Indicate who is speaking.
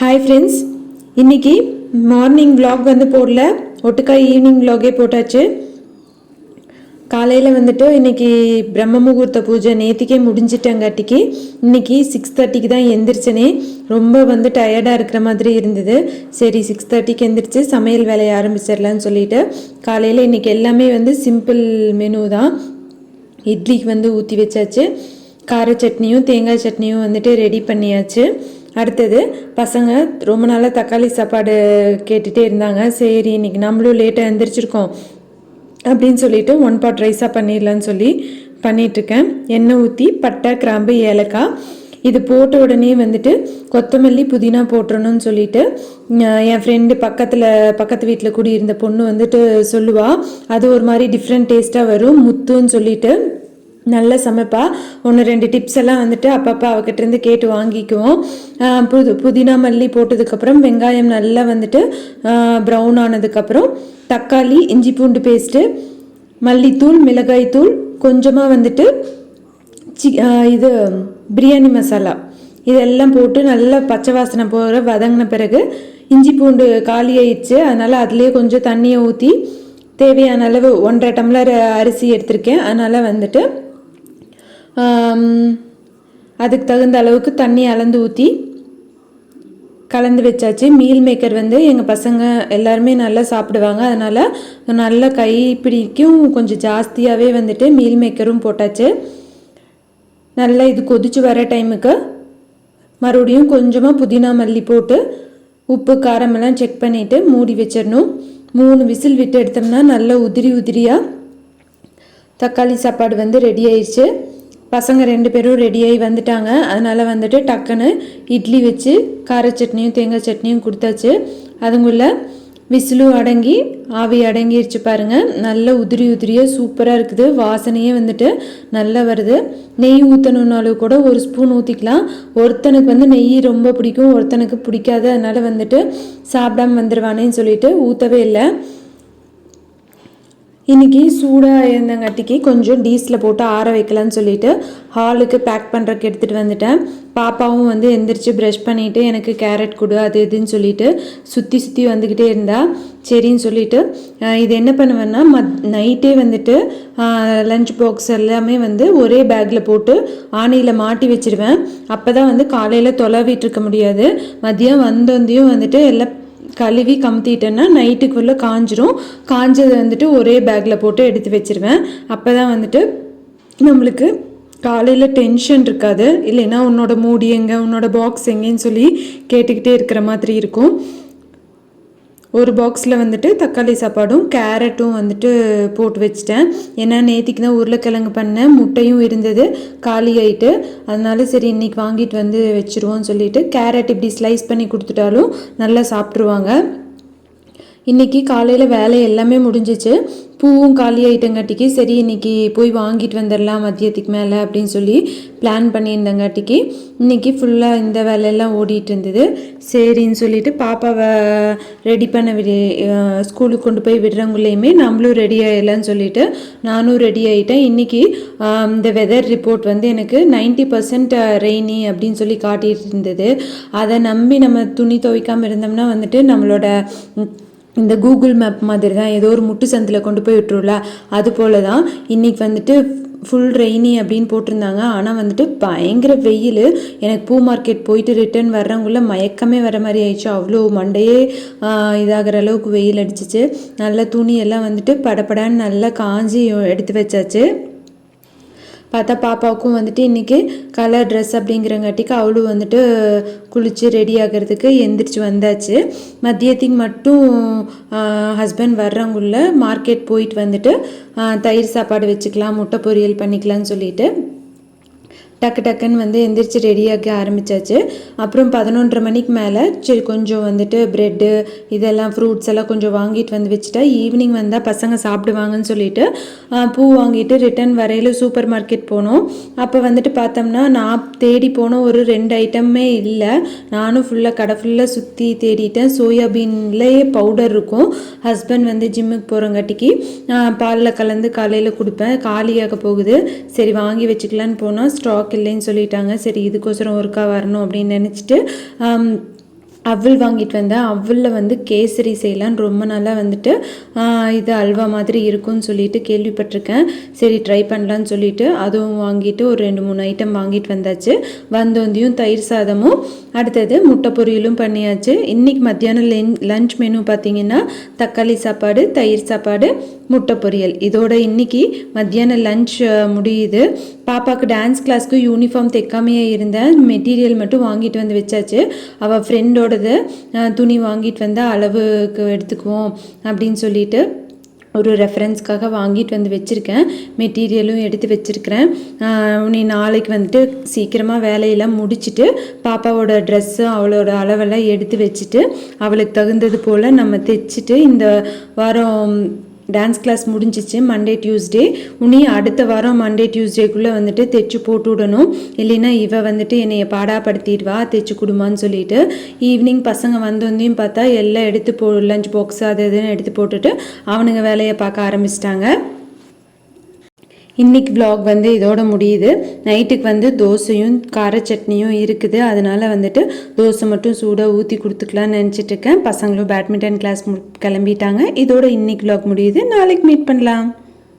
Speaker 1: Hi friends இன்னைக்கு morning vlog வந்து போடல. ஒட்டுக்கா ஈவினிங் vlog-ஏ போட்டாச்சு. காலையில் வந்துட்டு இன்னைக்கு பிரம்ம முகூர்த்த பூஜை நேற்றுக்கே முடிஞ்சிட்டங்காட்டிக்கு இன்னைக்கு சிக்ஸ் தேர்ட்டிக்கு தான் எந்திரிச்சனே. ரொம்ப வந்து டயர்டாக இருக்கிற மாதிரி இருந்தது. சரி சிக்ஸ் தேர்ட்டிக்கு எந்திரிச்சு சமையல் வேலையை ஆரம்பிச்சிடலான்னு சொல்லிட்டு காலையில் இன்னைக்கு எல்லாமே வந்து சிம்பிள் மெனு தான். இட்லிக்கு வந்து ஊற்றி வச்சாச்சு. கார சட்னியும் தேங்காய் சட்னியும் வந்துட்டு ரெடி பண்ணியாச்சு. அடுத்தது பசங்க ரொம்ப நாளாக தக்காளி சாப்பாடு கேட்டுகிட்டே இருந்தாங்க. சரி இன்னைக்கு நம்மளும் லேட்டாக எழுந்திரிச்சிருக்கோம் அப்படின்னு சொல்லிட்டு ஒன் பாட் ரைஸாக பண்ணிடலான்னு சொல்லி பண்ணிகிட்ருக்கேன் எண்ணெய் ஊற்றி பட்டை கிராம்பு ஏலக்காய் இது போட்ட உடனே வந்துட்டு கொத்தமல்லி புதினா போட்டுறணும்னு சொல்லிட்டு என் ஃப்ரெண்டு பக்கத்தில் பக்கத்து வீட்டில் குடியிருந்த பொண்ணு வந்துட்டு சொல்லுவாள் அது ஒரு மாதிரி டிஃப்ரெண்ட் டேஸ்ட்டாக வரும் முத்துன்னு சொல்லிட்டு நல்லா சமைப்பா. ஒன்று ரெண்டு டிப்ஸ் எல்லாம் வந்துட்டு அப்பப்போ அவகிட்டருந்து கேட்டு வாங்கிக்குவோம். புது புதினா மல்லி போட்டதுக்கப்புறம் வெங்காயம் நல்லா வந்துட்டு ப்ரௌன் ஆனதுக்கப்புறம் தக்காளி இஞ்சி பூண்டு பேஸ்ட்டு மல்லித்தூள் மிளகாய்த்தூள் கொஞ்சமாக வந்துட்டு சி இது பிரியாணி மசாலா. இதெல்லாம் போட்டு நல்லா பச்சை வாசனை போகிற வதங்கின பிறகு இஞ்சி பூண்டு காலி ஆயிடுச்சு அதனால் அதுலேயே கொஞ்சம் தண்ணியை ஊற்றி தேவையான அளவு ஒன்றரை டம்ளர் அரிசி எடுத்திருக்கேன். அதனால் வந்துட்டு அதுக்கு தகுந்த அளவுக்கு தண்ணி அளந்து ஊற்றி கலந்து வச்சாச்சு. மீல் மேக்கர் வந்து எங்கள் பசங்க எல்லாருமே நல்லா சாப்பிடுவாங்க. அதனால் நல்ல கைப்பிடிக்கும் கொஞ்சம் ஜாஸ்தியாகவே வந்துட்டு மீல் மேக்கரும் போட்டாச்சு. நல்லா இது கொதிச்சு வர டைமுக்கு மறுபடியும் கொஞ்சமாக புதினா மல்லி போட்டு உப்பு காரமெல்லாம் செக் பண்ணிவிட்டு மூடி வச்சிடணும். மூணு விசில் விட்டு எடுத்தோம்னா நல்லா உதிரி உதிரியாக தக்காளி சாப்பாடு வந்து ரெடி ஆயிடுச்சு பசங்க ரெண்டு பேரும் ரெடியாகி வந்துட்டாங்க. அதனால் வந்துட்டு டக்குன்னு இட்லி வச்சு கார சட்னியும் தேங்காய் சட்னியும் கொடுத்தாச்சு. அதுங்குள்ள விசிலும் அடங்கி ஆவி அடங்கிருச்சு பாருங்க. நல்ல உதிரி உதிரியாக சூப்பராக இருக்குது. வாசனையே வந்துட்டு நல்லா வருது. நெய் ஊற்றணுன்னாலும் கூட ஒரு ஸ்பூன் ஊற்றிக்கலாம் ஒருத்தனுக்கு வந்து நெய் ரொம்ப பிடிக்கும் ஒருத்தனுக்கு பிடிக்காது. அதனால் வந்துட்டு சாப்பிடாம வந்துடுவானேன்னு சொல்லிட்டு ஊற்றவே இல்லை. இன்றைக்கி சூடாக இருந்தங்காட்டிக்கு கொஞ்சம் டீஸில் போட்டு ஆற வைக்கலான்னு சொல்லிட்டு ஹாலுக்கு பேக் பண்ணுறக்கு எடுத்துகிட்டு வந்துட்டேன். பாப்பாவும் வந்து எந்திரிச்சு ப்ரஷ் பண்ணிவிட்டு எனக்கு கேரட் கொடு அது இதுன்னு சொல்லிட்டு சுற்றி சுற்றி வந்துக்கிட்டே இருந்தா. சரின்னு சொல்லிட்டு இது என்ன பண்ணுவேன்னா மத் நைட்டே வந்துட்டு லஞ்ச் பாக்ஸ் எல்லாமே வந்து ஒரே பேக்கில் போட்டு ஆணையில் மாட்டி வச்சிருவேன். அப்போ தான் வந்து காலையில் தொலைவிட்டு இருக்க முடியாது. மதியம் வந்தோந்தையும் வந்துட்டு எல்லாம் கழுவி கமுத்திட்டேன்னா நைட்டுக்குள்ளே காஞ்சிரும். காஞ்சது வந்துட்டு ஒரே பேக்கில் போட்டு எடுத்து வச்சிருவேன். அப்போ தான் வந்துட்டு நம்மளுக்கு காலையில் டென்ஷன் இருக்காது. இல்லைன்னா உன்னோட மூடி எங்கே உன்னோட பாக்ஸ் எங்கேன்னு சொல்லி கேட்டுக்கிட்டே இருக்கிற மாதிரி இருக்கும். ஒரு பாக்ஸில் வந்துட்டு தக்காளி சாப்பாடும் கேரட்டும் வந்துட்டு போட்டு வச்சிட்டேன். ஏன்னா நேற்றுக்கு தான் உருளைக்கிழங்கு பண்ணேன். முட்டையும் இருந்தது காலி ஆகிட்டு அதனால சரி இன்னைக்கு வாங்கிட்டு வந்து வச்சுருவோம்னு சொல்லிட்டு கேரட் இப்படி ஸ்லைஸ் பண்ணி கொடுத்துட்டாலும் நல்லா சாப்பிட்ருவாங்க இன்னைக்கு காலையில் வேலை எல்லாமே முடிஞ்சிச்சு. பூவும் காலி ஆயிட்டங்காட்டிக்கு சரி இன்றைக்கி போய் வாங்கிட்டு வந்துடலாம் மதியத்துக்கு மேலே அப்படின்னு சொல்லி பிளான் பண்ணியிருந்தங்காட்டிக்கு இன்னைக்கு ஃபுல்லாக இந்த வேலையெல்லாம் ஓடிட்டு இருந்தது. சரின்னு சொல்லிட்டு பாப்பாவை ரெடி பண்ண விடு ஸ்கூலுக்கு கொண்டு போய் விடுறவங்களையுமே நம்மளும் ரெடி ஆகிடலான்னு சொல்லிட்டு நானும் ரெடி ஆகிட்டேன் இன்னைக்கு இந்த வெதர் ரிப்போர்ட் வந்து எனக்கு 90% பர்சன்ட் ரெய்னி அப்படின்னு சொல்லி காட்டிட்டு இருந்தது. அதை நம்பி நம்ம துணி துவைக்காமல் இருந்தோம்னா வந்துட்டு நம்மளோட இந்த கூகுள் மேப் மாதிரி தான் ஏதோ ஒரு முட்டு சந்தில் கொண்டு போய் விட்டுருல அது போல தான் இன்னைக்கு வந்துட்டு ஃபுல் ரெய்னி அப்படின்னு போட்டிருந்தாங்க. ஆனால் வந்துட்டு பயங்கர வெயில். எனக்கு பூ மார்க்கெட் போயிட்டு ரிட்டர்ன் வர்றவங்கள மயக்கமே வர மாதிரி ஆயிடுச்சு. அவ்வளோ மண்டையே இதாகிற அளவுக்கு வெயில் அடிச்சிச்சு. நல்ல துணியெல்லாம் வந்துட்டு படப்படான்னு நல்லா காஞ்சி எடுத்து வச்சாச்சு. பார்த்தா பாப்பாவுக்கும் வந்துட்டு இன்றைக்கி கலர் ட்ரெஸ் அப்படிங்கிறங்காட்டிக்கு அவளும் வந்துட்டு குளித்து ரெடி ஆகிறதுக்கு எந்திரிச்சு வந்தாச்சு. மதியத்துக்கு மட்டும் ஹஸ்பண்ட் வர்றவங்குள்ள மார்க்கெட் போயிட்டு வந்துட்டு தயிர் சாப்பாடு வச்சுக்கலாம் முட்டை பொரியல் பண்ணிக்கலாம்னு சொல்லிட்டு டக்கு டக்குன்னு வந்து எந்திரிச்சு ரெடியாக்க ஆரம்பிச்சாச்சு. அப்புறம் பதினொன்றரை மணிக்கு மேலே சரி கொஞ்சம் வந்துட்டு ப்ரெட்டு இதெல்லாம் ஃப்ரூட்ஸ் எல்லாம் கொஞ்சம் வாங்கிட்டு வந்து வச்சுட்டா ஈவினிங் வந்தால் பசங்க சாப்பிடுவாங்கன்னு சொல்லிட்டு பூ வாங்கிட்டு ரிட்டர்ன் வரையில் சூப்பர் மார்க்கெட் போனோம். அப்போ வந்துட்டு பார்த்தோம்னா நான் தேடி போன ஒரு ரெண்டு ஐட்டமே இல்லை. நானும் ஃபுல்லாக கடை ஃபுல்லாக சுற்றி தேடிட்டேன். சோயாபீன்லேயே பவுடர் இருக்கும். ஹஸ்பண்ட் வந்து ஜிம்முக்கு போகிறங்காட்டிக்கு பாலில் கலந்து காலையில் கொடுப்பேன். காலியாக போகுது. சரி வாங்கி வச்சுக்கலான்னு போனால் ஸ்டாக் இல்லைன்னு சொல்லிட்டாங்க. சரி இதுக்கோசரம் ஒருக்கா வரணும் அப்படின்னு நினச்சிட்டு அவ்வள் வாங்கிட்டு வந்தேன் அவ்வளில் வந்து கேசரி செய்யலான்னு ரொம்ப நாளாக வந்துட்டு இது அல்வா மாதிரி இருக்கும்னு சொல்லிட்டு கேள்விப்பட்டிருக்கேன். சரி ட்ரை பண்ணலான்னு சொல்லிட்டு அதுவும் வாங்கிட்டு ஒரு ரெண்டு மூணு ஐட்டம் வாங்கிட்டு வந்தாச்சு. வந்தோந்தியும் தயிர் சாதமும் அடுத்தது முட்டை பொரியலும் பண்ணியாச்சு. இன்றைக்கி மத்தியானம் லென் லஞ்ச் மெனு பார்த்திங்கன்னா தக்காளி சாப்பாடு தயிர் சாப்பாடு முட்டை பொரியல். இதோட இன்னைக்கு மத்தியானம் லஞ்ச் முடியுது. பாப்பாவுக்கு டான்ஸ் கிளாஸ்க்கு யூனிஃபார்ம் தைக்காமையே இருந்தேன் மெட்டீரியல் மட்டும் வாங்கிட்டு வந்து வச்சாச்சு. அவள் ஃப்ரெண்டோடது துணி வாங்கிட்டு வந்து அளவுக்கு எடுத்துக்குவோம் அப்படின்னு சொல்லிட்டு ஒரு ரெஃபரன்ஸ்க்காக வாங்கிட்டு வந்து வச்சுருக்கேன். மெட்டீரியலும் எடுத்து வச்சுருக்கிறேன். நீ நாளைக்கு வந்துட்டு சீக்கிரமாக வேலையெல்லாம் முடிச்சுட்டு பாப்பாவோட ட்ரெஸ்ஸு அவளோட அளவெல்லாம் எடுத்து வச்சுட்டு அவளுக்கு தகுந்தது போல் நம்ம தைச்சிட்டு இந்த வாரம் டான்ஸ் கிளாஸ் முடிஞ்சிச்சு மண்டே டியூஸ்டே உனி அடுத்த வாரம் மண்டே டியூஸ்டேக்குள்ளே வந்துட்டு தைச்சு போட்டு விடணும். இல்லைன்னா இவ வந்துட்டு என்னைய பாடாப்படுத்திடுவா தைச்சு கொடுமான்னு சொல்லிட்டு ஈவினிங் பசங்க வந்தோந்தையும் பார்த்தா எல்லாம் எடுத்து போ லஞ்ச் பாக்ஸ் அது இதுன்னு எடுத்து போட்டுட்டு அவனுங்க வேலையை பார்க்க ஆரம்பிச்சிட்டாங்க. இன்றைக்கி vlog வந்து இதோட முடியுது. நைட்டுக்கு வந்து தோசையும் கார சட்னியும் இருக்குது. அதனால் வந்துட்டு தோசை மட்டும் சூடாக ஊற்றி கொடுத்துக்கலான்னு நினச்சிட்டு இருக்கேன். பசங்களும் பேட்மிண்டன் கிளாஸ் கிளம்பிட்டாங்க. இதோட இன்னைக்கு vlog முடியுது. நாளைக்கு மீட் பண்ணலாம்.